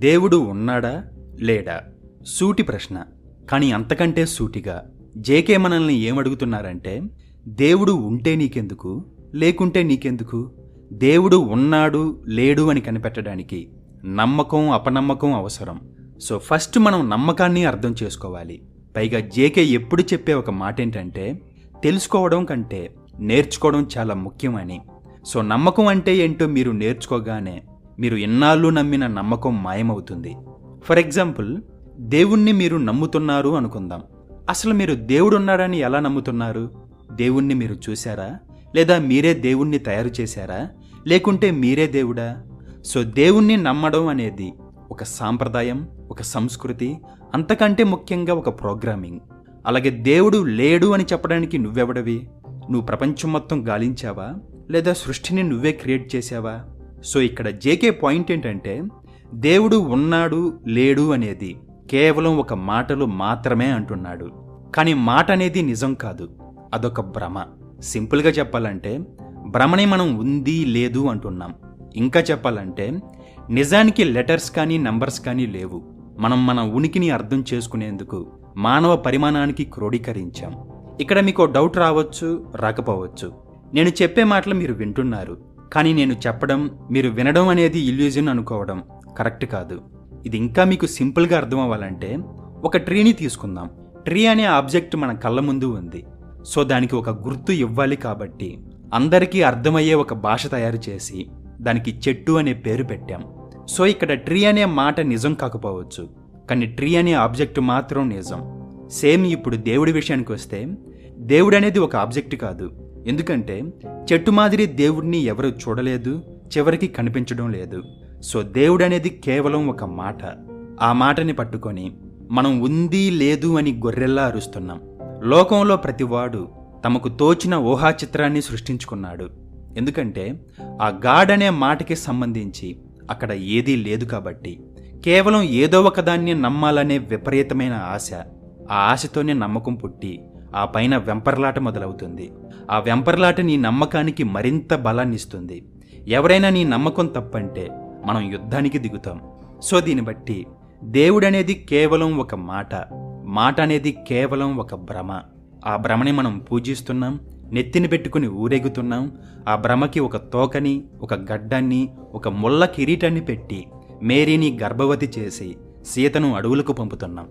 దేవుడు ఉన్నాడా? లేడా? సూటి ప్రశ్న. కానీ అంతకంటే సూటిగా. జేకే మనల్ని ఏమడుగుతున్నారంటే దేవుడు ఉంటే నీకెందుకు? లేకుంటే నీకెందుకు? దేవుడు ఉన్నాడు లేడు అని కనిపెట్టడానికి నమ్మకం అపనమ్మకం అవసరం. సో ఫస్ట్ మనం నమ్మకాన్ని అర్థం చేసుకోవాలి. పైగా జేకే ఎప్పుడు చెప్పే ఒక మాట ఏంటంటే తెలుసుకోవడం కంటే నేర్చుకోవడం చాలా ముఖ్యమని. సో నమ్మకం అంటే ఏంటో మీరు నేర్చుకోగానే మీరు ఎన్నాళ్ళు నమ్మిన నమ్మకం మాయమవుతుంది. ఫర్ ఎగ్జాంపుల్ దేవుణ్ణి మీరు నమ్ముతున్నారు అనుకుందాం. అసలు మీరు దేవుడున్నాడని ఎలా నమ్ముతున్నారు? దేవుణ్ణి మీరు చూశారా? లేదా మీరే దేవుణ్ణి తయారు చేశారా? లేకుంటే మీరే దేవుడా? సో దేవుణ్ణి నమ్మడం అనేది ఒక సాంప్రదాయం ఒక సంస్కృతి అంతకంటే ముఖ్యంగా ఒక ప్రోగ్రామింగ్. అలాగే దేవుడు లేడు అని చెప్పడానికి నువ్వెవడవి? నువ్వు ప్రపంచం మొత్తం గాలించావా? లేదా సృష్టిని నువ్వే క్రియేట్ చేసావా సో ఇక్కడ జేకే పాయింట్ ఏంటంటే దేవుడు ఉన్నాడు లేడు అనేది కేవలం ఒక మాటలు మాత్రమే అంటున్నాడు. కానీ మాట అనేది నిజం కాదు అదొక భ్రమ. సింపుల్గా చెప్పాలంటే భ్రమని మనం ఉంది లేదు అంటున్నాం. ఇంకా చెప్పాలంటే నిజానికి లెటర్స్ కానీ నంబర్స్ కానీ లేవు. మనం మన ఉనికిని అర్థం చేసుకునేందుకు మానవ పరిమాణానికి క్రోడీకరించాం. ఇక్కడ మీకు డౌట్ రావచ్చు రాకపోవచ్చు. నేను చెప్పే మాటలు మీరు వింటున్నారు. కానీ నేను చెప్పడం మీరు వినడం అనేది ఇల్యూజన్ అనుకోవడం కరెక్ట్ కాదు. ఇది ఇంకా మీకు సింపుల్గా అర్థం అవ్వాలంటే ఒక ట్రీని తీసుకుందాం. ట్రీ అనే ఆబ్జెక్ట్ మన కళ్ళ ముందు ఉంది. సో దానికి ఒక గుర్తు ఇవ్వాలి కాబట్టి అందరికీ అర్థమయ్యే ఒక భాష తయారు చేసి దానికి చెట్టు అనే పేరు పెట్టాం. సో ఇక్కడ ట్రీ అనే మాట నిజం కాకపోవచ్చు. కానీ ట్రీ అనే ఆబ్జెక్ట్ మాత్రం నిజం. సేమ్ ఇప్పుడు దేవుడి విషయానికి వస్తే దేవుడు అనేది ఒక ఆబ్జెక్ట్ కాదు. ఎందుకంటే చెట్టు మాదిరి దేవుడిని ఎవరు చూడలేదు చివరికి కనిపించడం లేదు. సో దేవుడు అనేది కేవలం ఒక మాట. ఆ మాటని పట్టుకొని మనం ఉంది లేదు అని గొర్రెల్లా అరుస్తున్నాం. లోకంలో ప్రతివాడు తమకు తోచిన ఊహా చిత్రాన్ని సృష్టించుకున్నాడు. ఎందుకంటే ఆ గాడ్ అనే మాటకి సంబంధించి అక్కడ ఏదీ లేదు కాబట్టి కేవలం ఏదో ఒకదాన్ని నమ్మాలనే విపరీతమైన ఆశ ఆ ఆశతోనే నమ్మకం పుట్టి ఆ పైన వెంపర్లాట మొదలవుతుంది. ఆ వెంపర్లాట నీ నమ్మకానికి మరింత బలాన్ని ఇస్తుంది ఎవరైనా నీ నమ్మకం తప్పంటే మనం యుద్ధానికి దిగుతాం. సో దీన్ని బట్టి దేవుడనేది కేవలం ఒక మాట. మాట అనేది కేవలం ఒక భ్రమ. ఆ భ్రమని మనం పూజిస్తున్నాం నెత్తిని పెట్టుకుని ఊరేగుతున్నాం ఆ భ్రమకి ఒక తోకని ఒక గడ్డాన్ని ఒక ముళ్ళ కిరీటాన్ని పెట్టి మేరీని గర్భవతి చేసి సీతను అడవులకు పంపుతున్నాం.